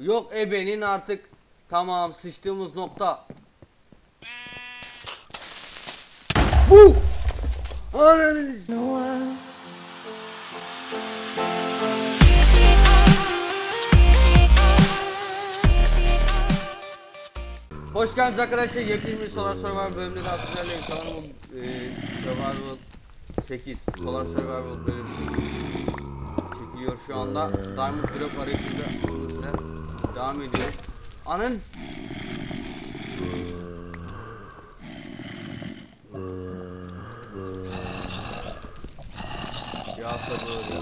Yok ebenin artık tamam sıçtığımız nokta. Bu. Ananı Noah. Hoş geldiniz arkadaşlar. Yepyeni bir Solar Survival bölümünde daha sizlerleyim. Sanırım bu e, Survival 8. Solar Survival bölüm 8 çekiliyor şu anda. Diamond Drop arayışında devam ediyor. Anın Ya sabır ya.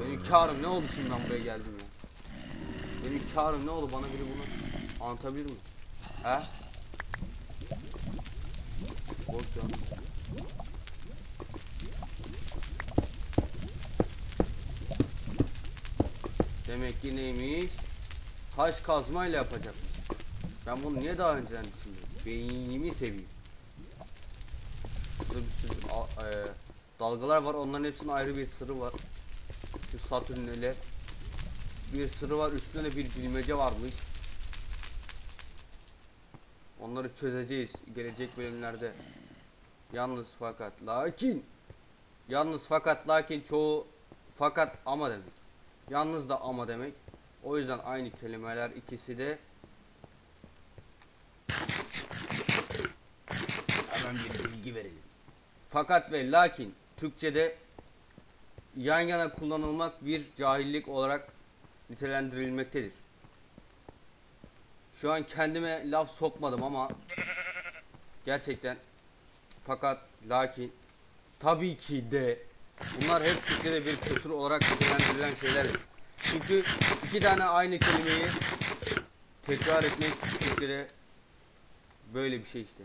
Benim karım ne oldu şimdi ben buraya geldim ya? Benim karım ne oldu bana biri bunu anlatabilir mi? He? Bok ya. Demek ki neymiş? Taş kazmayla yapacakmış. Ben bunu niye daha önceden düşündüm? Beynimi seveyim. Burada bir sürü e, dalgalar var. Onların hepsinin ayrı bir sırrı var. Şu Satürn'le bir sırrı var. Üstünde de bir bilmece varmış. Onları çözeceğiz gelecek bölümlerde. Yalnız fakat lakin yalnız fakat lakin çoğu fakat ama demek. Yalnız da ama demek. O yüzden aynı kelimeler ikisi de Hemen bir bilgi verelim. Fakat ve lakin Türkçe'de yan yana kullanılmak bir cahillik olarak nitelendirilmektedir. Şu an kendime laf sokmadım ama gerçekten fakat lakin tabii ki de bunlar hep Türkçe'de bir kusur olarak nitelendirilen şeylerdir. Çünkü iki tane aynı kelimeyi tekrar etmek Türkçe'de böyle bir şey işte.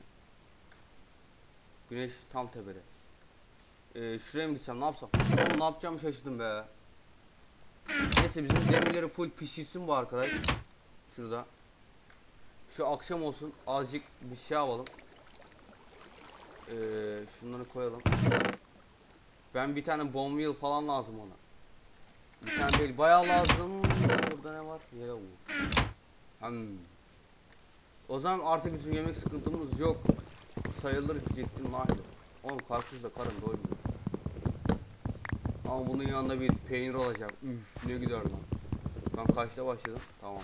Güneş tam tepede. Ee, şuraya mı gitsem ne yapsam? Oğlum ne yapacağımı şaşırdım be. Neyse bizim demirleri full pişirsin bu arkadaş. Şurada. Şu akşam olsun azıcık bir şey alalım. Ee, şunları koyalım. Ben bir tane bomb wheel falan lazım ona. Bir tane değil bayağı lazım. Burada ne var? Yere bu. Hmm. O zaman artık bizim yemek sıkıntımız yok. Sayılır diyecektim lan. Oğlum karpuzla karın doymuyor. Ama bunun yanında bir peynir olacak. Üf ne gider lan. Ben kaçta başladım? Tamam.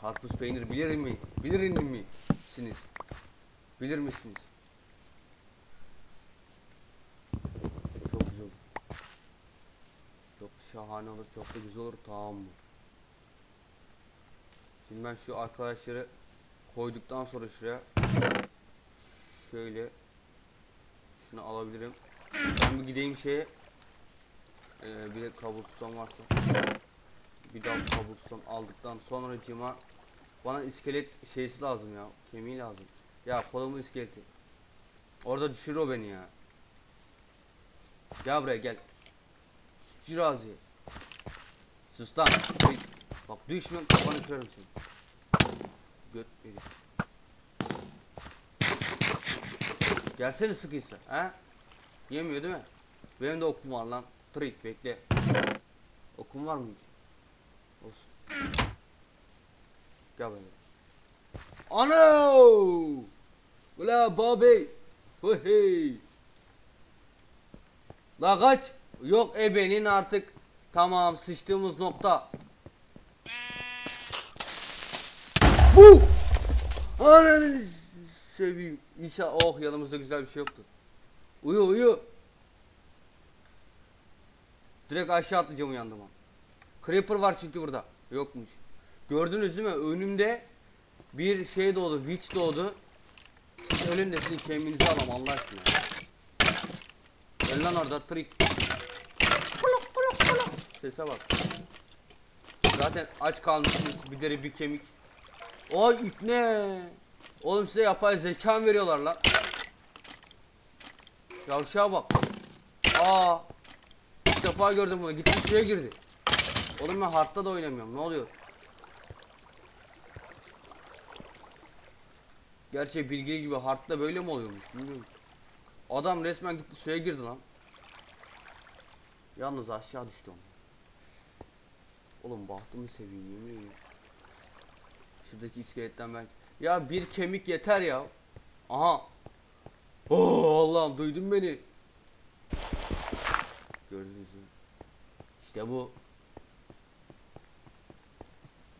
Karpuz peynir bilir mi? Bilir mi? Siniz. Bilir misiniz? Çok güzel olur. Çok şahane olur. Çok da güzel olur. Tamam mı? Şimdi ben şu arkadaşları koyduktan sonra şuraya şöyle şunu alabilirim. Ben bir gideyim şeye ee, bir de kabuston varsa bir daha kabuston aldıktan sonra cima bana iskelet şeysi lazım ya kemiği lazım ya kolumun iskeleti orada düşürür o beni ya gel buraya gel Sütçü Razi sus lan bak düşme kafanı kırarım seni göt herif Gelsene sıkıysa ha? Yemiyor değil mi? Benim de okum var lan. Trick bekle. Okum var mı hiç? Olsun. Gel böyle. Ano! Ula babi. Hey. La kaç. Yok ebenin artık. Tamam sıçtığımız nokta. Bu. Ananı seveyim. İnşallah oh yanımızda güzel bir şey yoktu. Uyu uyu. Direkt aşağı atlayacağım uyandım ha. Creeper var çünkü burada. Yokmuş. Gördünüz değil mi? Önümde bir şey doğdu. Witch doğdu. Siz ölün de sizin kemiğinizi alalım Allah aşkına. Öl lan orada trick. Sese bak. Zaten aç kalmışsınız. Bir deri bir kemik. Ay ne? Oğlum size yapay zeka veriyorlar lan. Yavşağa bak. Aa. İlk defa gördüm bunu. Gitti suya girdi. Oğlum ben hardta da oynamıyorum. Ne oluyor? Gerçi bilgi gibi hardta böyle mi oluyormuş bilmiyorum. Adam resmen gitti suya girdi lan. Yalnız aşağı düştüm. Oğlum bahtımı seveyim yemin. Şuradaki iskeletten ben... Ya bir kemik yeter ya. Aha. Oh Allah'ım duydun beni. Gördünüz mü? İşte bu.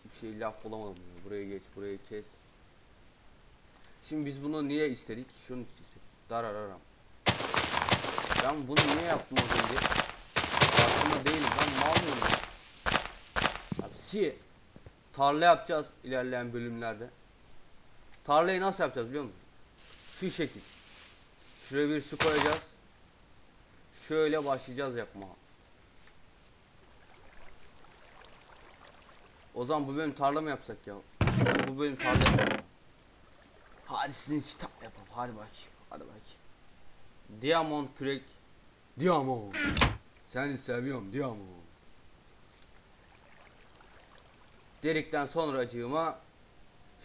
Bir şey laf bulamadım ya. Buraya geç, buraya kes. Şimdi biz bunu niye istedik? Şunu istedik. Darararam. Ben bunu niye yaptım az önce? Farkında değilim. Ben mal mıyım? Si. Tarla yapacağız ilerleyen bölümlerde. Tarlayı nasıl yapacağız biliyor musun? Şu şekil. Şuraya bir su koyacağız. Şöyle başlayacağız yapmaya. O zaman bu bölüm tarla mı yapsak ya? Bu bölüm tarla yapalım. Hadi sizin tarla yapalım. Hadi bakayım. Hadi bakayım. Diamond kürek. Diamond. Seni seviyorum Diamond. Dedikten sonra acığıma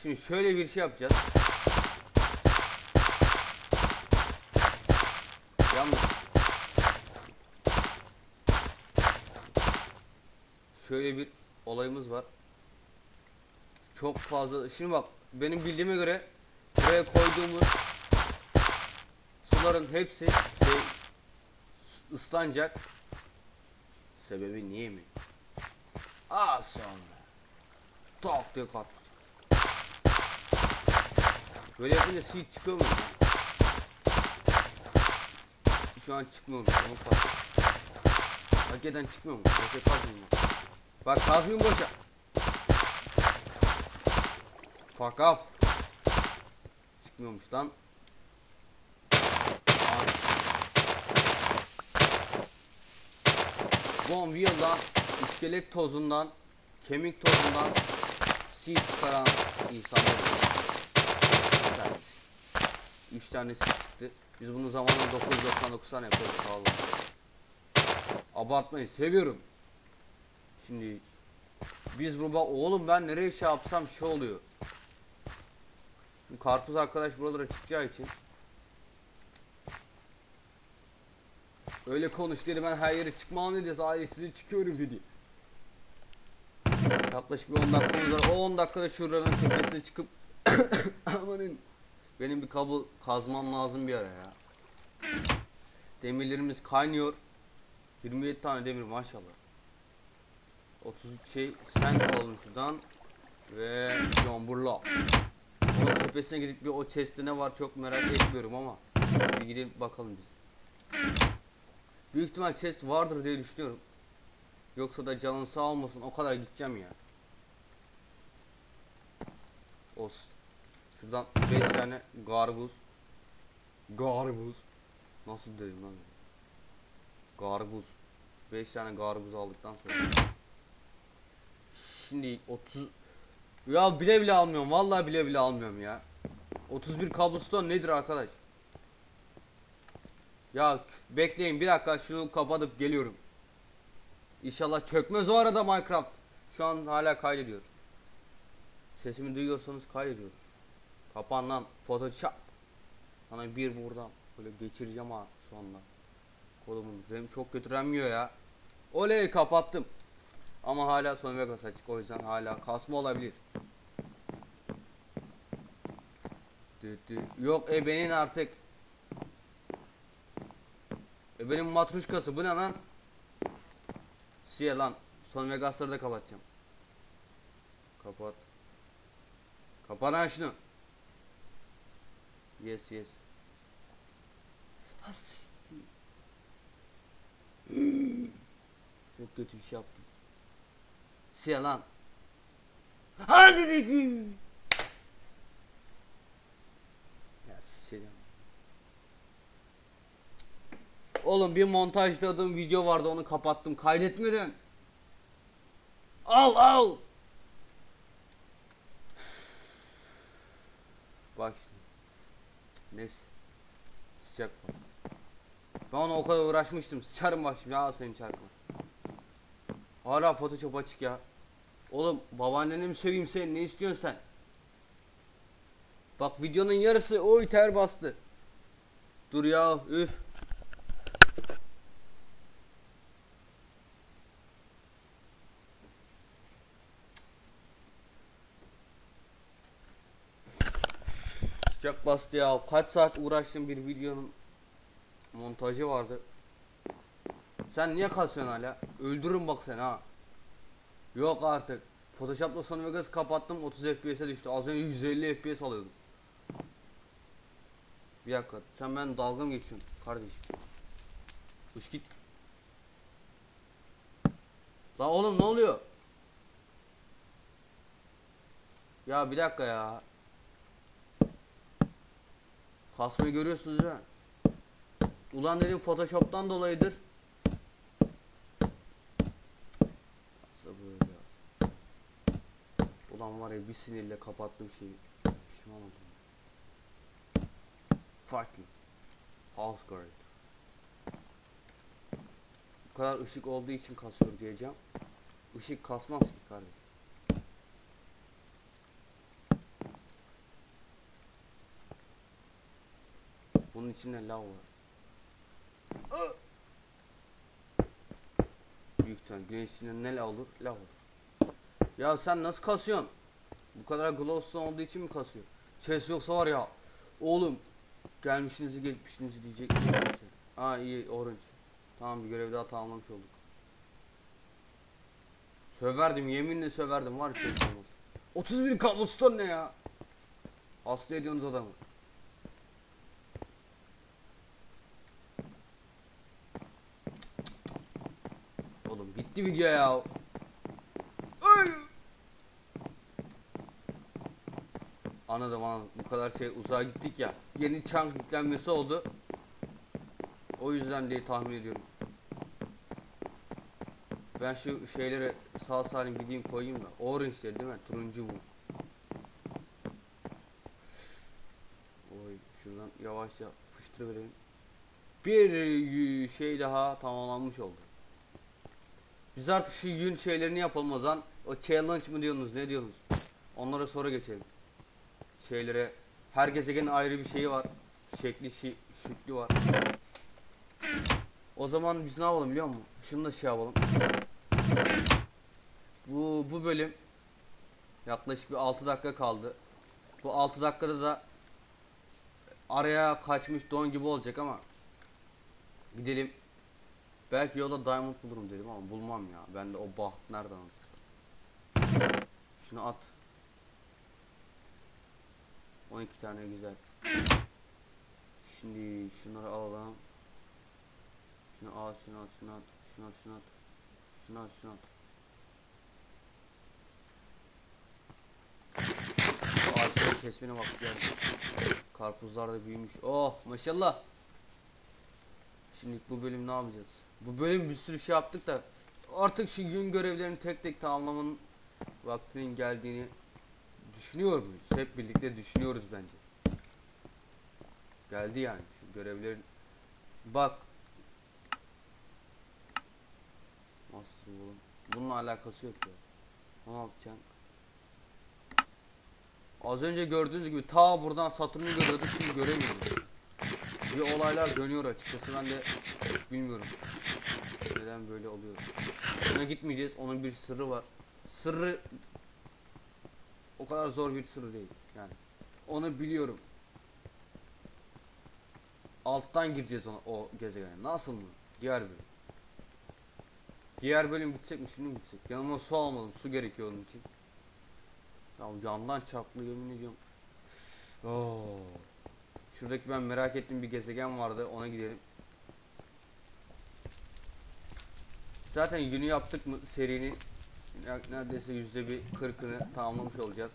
Şimdi şöyle bir şey yapacağız. Yalnız şöyle bir olayımız var. Çok fazla. Şimdi bak benim bildiğime göre buraya koyduğumuz suların hepsi şey ıslanacak. Sebebi niye mi? Az sonra. Tak diye kalktı. Böyle yapınca hiç çıkıyor mu? Şu an çıkmıyor mu? Onu et. Hakikaten çıkmıyor mu? Boşa kazmıyor mu? Bak kazmıyorum boşa. Fuck off. Çıkmıyormuş lan. Von Wheel'dan, iskelet tozundan, kemik tozundan seed çıkaran insanlar. var. 3 tane seed çıktı. Biz bunu zamanla 999 tane yapıyoruz sağ olun. Abartmayın seviyorum. Şimdi biz bu bak oğlum ben nereye şey yapsam şey oluyor. Şimdi karpuz arkadaş buralara çıkacağı için Öyle konuş dedi ben her yere çıkmam dedi sadece size çıkıyorum dedi. Yaklaşık bir 10 dakikamız var. O 10 dakikada şuranın tepesine çıkıp amanın benim bir kabul kazmam lazım bir ara ya. Demirlerimiz kaynıyor. 27 tane demir maşallah. 33 şey sen alalım şuradan ve yağmurla. Onun tepesine gidip bir o chest'te ne var çok merak etmiyorum ama bir gidip bakalım biz. Büyük ihtimal chest vardır diye düşünüyorum. Yoksa da canın sağ olmasın o kadar gideceğim ya. Olsun. Şuradan 5 tane garbuz. Garbuz. Nasıl dedim lan? Garbuz. 5 tane garbuz aldıktan sonra. Şimdi 30 Ya bile bile almıyorum. Vallahi bile bile almıyorum ya. 31 cobblestone nedir arkadaş? Ya bekleyin bir dakika şunu kapatıp geliyorum. İnşallah çökmez o arada Minecraft. Şu an hala kaydediyor. Sesimi duyuyorsanız kaydediyor. Kapan lan Photoshop. Sana bir buradan böyle geçireceğim ha sonra. Kolumun RAM çok götüremiyor ya. Oley kapattım. Ama hala son Vegas açık o yüzden hala kasma olabilir. Yok ebenin artık. Ebenin matruşkası bu ne lan? Siye lan. Son Vegas'ları da kapatacağım. Kapat. Kapat lan şunu. Yes yes. Ha, siktir. Çok kötü bir şey yaptım. Siye lan. Hadi de ki. Ya sıçacağım. Oğlum bir montajladığım video vardı onu kapattım kaydetmeden. Al al. Bak şimdi. Neyse. Sıcak bas. Ben ona o kadar uğraşmıştım. Sıçarım bak şimdi al senin çarkına. Hala photoshop açık ya. Oğlum babaanneni mi söveyim seni ne istiyorsun sen? Bak videonun yarısı oy ter bastı. Dur ya üf. Sıcak bastı ya. Kaç saat uğraştım bir videonun montajı vardı. Sen niye kasıyorsun hala? Öldürürüm bak seni ha. Yok artık. Photoshop'la Sony Vegas kapattım 30 FPS'e düştü. Az önce 150 FPS alıyordum. Bir dakika. Sen ben dalga mı geçiyorsun kardeşim? Uç git. Lan oğlum ne oluyor? Ya bir dakika ya. Kasmayı görüyorsunuz değil mi? Ulan dedim Photoshop'tan dolayıdır. Ulan var ya bir sinirle kapattım şeyi. Pişman oldum. Fuck you. House guard. Bu kadar ışık olduğu için kasıyor diyeceğim. Işık kasmaz ki kardeşim. Bunun içinde lav var. Büyük ihtimal güneş içinde ne lav olur? Lav olur. Ya sen nasıl kasıyorsun? Bu kadar glowstone olduğu için mi kasıyor? Chest yoksa var ya. Oğlum gelmişinizi geçmişinizi diyecek. Aa iyi orange. Tamam bir görev daha tamamlamış olduk. Söverdim yeminle söverdim var ya şey olmaz. 31 cobblestone ne ya? Hasta ediyorsunuz adamı. Oğlum bitti video ya. Ay! Anladım anladım. Bu kadar şey uzağa gittik ya. Yeni chunk yüklenmesi oldu. O yüzden diye tahmin ediyorum. Ben şu şeyleri sağ salim gideyim koyayım da. Orange dedi değil mi? Turuncu bu. Oy şuradan yavaşça fıştır verelim. Bir şey daha tamamlanmış oldu. Biz artık şu yün şeylerini yapalım o zaman. O challenge mı diyorsunuz ne diyorsunuz? Onlara sonra geçelim. Şeylere her gezegenin ayrı bir şeyi var. Şekli şi, şekli var. O zaman biz ne yapalım biliyor musun? Şunu da şey yapalım. Bu bu bölüm yaklaşık bir 6 dakika kaldı. Bu 6 dakikada da araya kaçmış don gibi olacak ama gidelim. Belki yolda diamond bulurum dedim ama bulmam ya. Ben de o baht nereden alsın? Şunu at. 12 tane güzel. Şimdi şunları alalım. Şunu al, şunu at, şunu at, şunu at, şunu at. Şunu at, şunu at. Ağaçları kesmene bak geldi. Karpuzlar da büyümüş. Oh maşallah. Şimdi bu bölüm ne yapacağız? Bu bölüm bir sürü şey yaptık da artık şu gün görevlerini tek tek tamamlamanın vaktinin geldiğini düşünüyor muyuz? Hep birlikte düşünüyoruz bence. Geldi yani şu görevlerin. Bak. Master oğlum. Bununla alakası yok ya. 16 can. Az önce gördüğünüz gibi ta buradan Satürn'ü görüyorduk şimdi göremiyoruz. Bir olaylar dönüyor açıkçası ben de bilmiyorum. Neden böyle oluyor. Ona gitmeyeceğiz. Onun bir sırrı var. Sırrı o kadar zor bir sır değil yani. Onu biliyorum. Alttan gireceğiz ona, o gezegene. Nasıl mı? Diğer bölüm. Diğer bölüm gitsek mi şimdi mi gitsek? Yanıma su almadım. Su gerekiyor onun için. Ya yandan çarplı yemin ediyorum. Oo. Şuradaki ben merak ettiğim bir gezegen vardı. Ona gidelim. Zaten yünü yaptık mı serinin ne- neredeyse yüzde bir kırkını tamamlamış olacağız.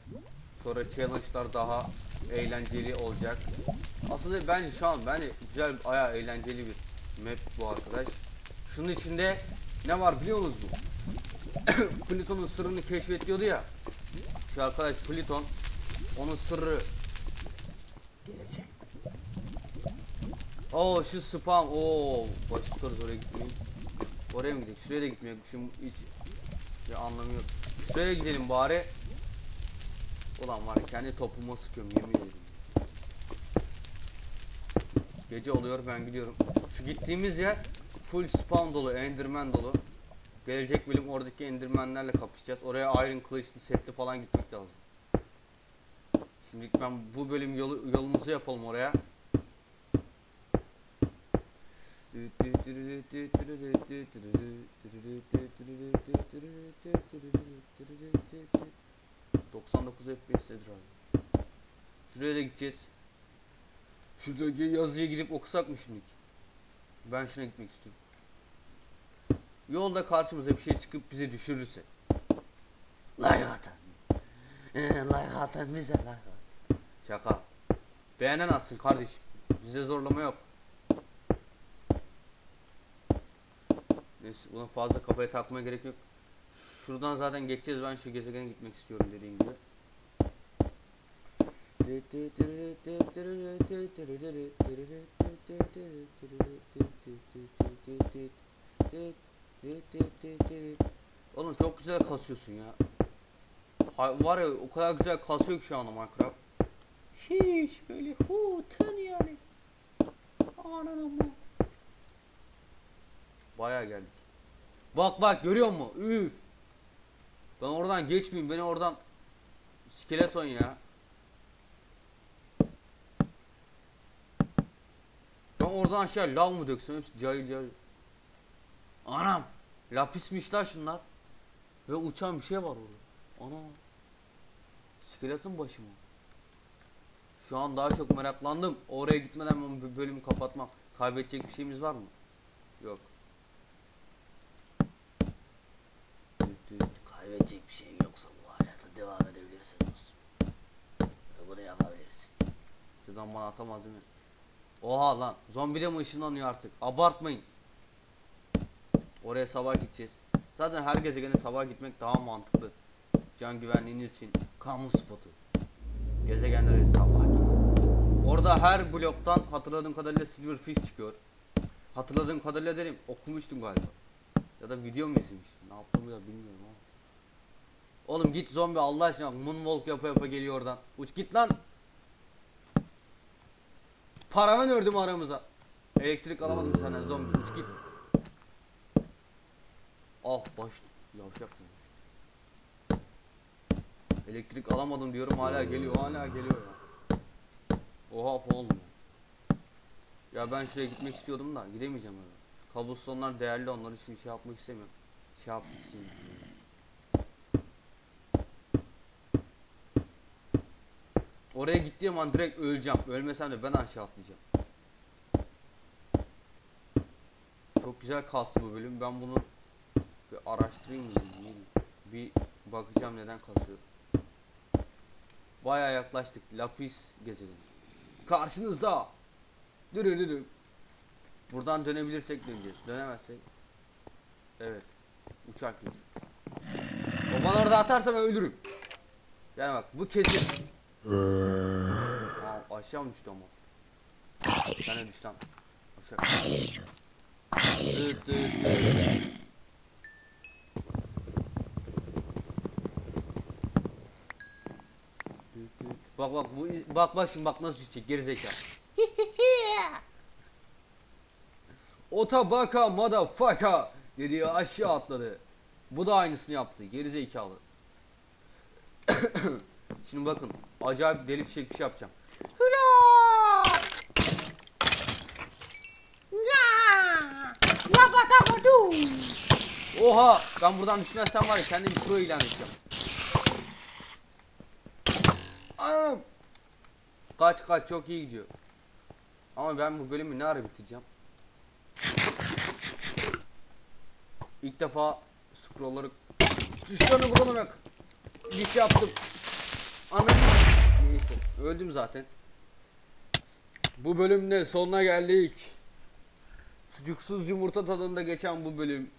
Sonra challenge'lar daha eğlenceli olacak. Aslında bence şu an bence güzel aya eğlenceli bir map bu arkadaş. Şunun içinde ne var biliyor musunuz bu? Plüton'un sırrını keşfediyordu ya. Şu arkadaş Plüton onun sırrı Oo şu spam. Oo başlıyoruz oraya gitmeyi. Oraya mı gidelim? Şuraya da gitmiyor. Şimdi hiç bir anlamı yok. Şuraya gidelim bari. Ulan var ya kendi topuma sıkıyorum yemin ederim. Gece oluyor ben gidiyorum. Şu gittiğimiz yer full spawn dolu, enderman dolu. Gelecek bölüm oradaki endermanlerle kapışacağız. Oraya iron kılıçlı setli falan gitmek lazım. Şimdi ben bu bölüm yolu, yolumuzu yapalım oraya. ...99 FPS'tedir abi. Şuraya da gideceğiz. Şuradaki yazıya gidip okusak mı şimdi? Ben şuna gitmek istiyorum. Yolda karşımıza bir şey çıkıp bizi düşürürse. Atın. Ee, atın bize atın. Şaka. Beğenen atsın kardeşim. Bize zorlama yok. Neyse buna fazla kafaya takmaya gerek yok. Şuradan zaten geçeceğiz. Ben şu gezegene gitmek istiyorum dediğim gibi. Oğlum çok güzel kasıyorsun ya. Ha- var ya o kadar güzel kasıyor ki şu anda Minecraft. Hiç böyle hu ten yani. Ananı bu. Baya geldik. Bak bak görüyor musun? Üf. Ben oradan geçmeyeyim. Beni oradan skeleton ya. Ben oradan aşağı lav mı döksem hepsi cahil cahil. Anam. Lapismiş la şunlar. Ve uçan bir şey var orada. Ana. Skeleton başı mı? Şu an daha çok meraklandım. Oraya gitmeden bu bölümü kapatmam. Kaybedecek bir şeyimiz var mı? Yok. Kaybedecek bir şey yoksa bu hayata devam edebilirsin dostum. Bunu yapabilirsin. Şuradan bana atamaz değil mi? Oha lan. Zombi de mi ışınlanıyor artık? Abartmayın. Oraya sabah gideceğiz. Zaten her gezegene sabah gitmek daha mantıklı. Can güvenliğiniz için kamu spotu. Gezegenlere sabah gidin. Orada her bloktan hatırladığım kadarıyla silverfish çıkıyor. Hatırladığım kadarıyla derim okumuştum galiba. Ya da video mu izlemiştim? Ne yaptığımı da bilmiyorum. Oğlum git zombi Allah aşkına moonwalk yapa yapa geliyor oradan. Uç git lan. Paramı ördüm aramıza. Elektrik alamadım senden zombi uç git. Ah baş yavşaksın. Elektrik alamadım diyorum hala geliyor hala geliyor ya. Oha oğlum ya. Ben şuraya gitmek istiyordum da gidemeyeceğim öyle. Kabustonlar değerli onlar için şey yapmak istemiyorum. Şey yapmak istemiyorum. Oraya gittiğim an direkt öleceğim. Ölmesem de ben aşağı atlayacağım. Çok güzel kastı bu bölüm. Ben bunu bir araştırayım mı? Bir bakacağım neden kasıyor. Baya yaklaştık. Lapis gezegeni. Karşınızda. Dürü dürü. Buradan dönebilirsek döneceğiz. Dönemezsek. Evet. Uçak geçiyor. Bana orada atarsam ölürüm. Yani bak bu kesin. Aa, aşağı mı düştü ama? Sen de düş lan. Aşağı. Dıt. Dıt dıt. Bak bak bu bak bak şimdi bak nasıl düşecek geri zeka. Otabaka motherfucker dediği aşağı atladı. Bu da aynısını yaptı geri zekalı. Şimdi bakın acayip deli fişek bir şey yapacağım. Oha ben buradan düşmezsem var ya kendi bir pro ilan edeceğim. Anam. Kaç kaç çok iyi gidiyor. Ama ben bu bölümü ne ara bitireceğim? İlk defa scrollları tuşlarını kullanarak bir şey yaptım. Anladım. Neyse öldüm zaten. Bu bölümde sonuna geldik. Sucuksuz yumurta tadında geçen bu bölüm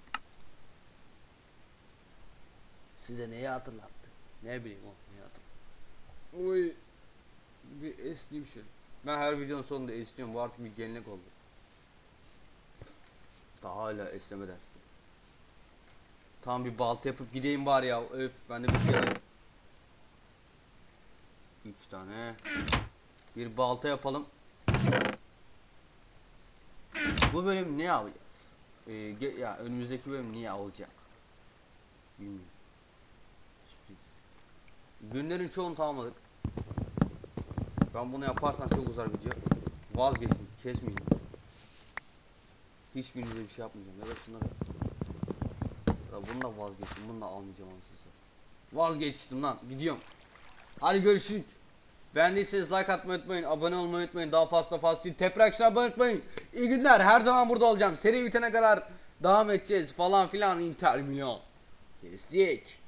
size neyi hatırlattı? Ne bileyim o neyi hatırlattı. Oy bir esneyim şöyle. Ben her videonun sonunda esniyorum. Bu artık bir gelenek oldu. Daha hala esneme dersi. Tam bir balta yapıp gideyim var ya. Öf ben de bir şey alayım. Üç tane. Bir balta yapalım. Bu bölüm ne yapacağız? Ee, ya önümüzdeki bölüm niye alacak? Bilmiyorum. Sürpriz. Günlerin çoğunu tamamladık. Ben bunu yaparsam çok uzar video. Vazgeçtim. Kesmeyeceğim. Hiçbirinize bir şey yapmayacağım. Ya da şunları. Ya bunu da vazgeçtim. Bunu da almayacağım anasını. Vazgeçtim lan. Gidiyorum. Hadi görüşürüz. Beğendiyseniz like atmayı unutmayın. Abone olmayı unutmayın. Daha fazla fazla teprak abone unutmayın. İyi günler. Her zaman burada olacağım. Seri bitene kadar devam edeceğiz falan filan. Inter Milan. Kestik.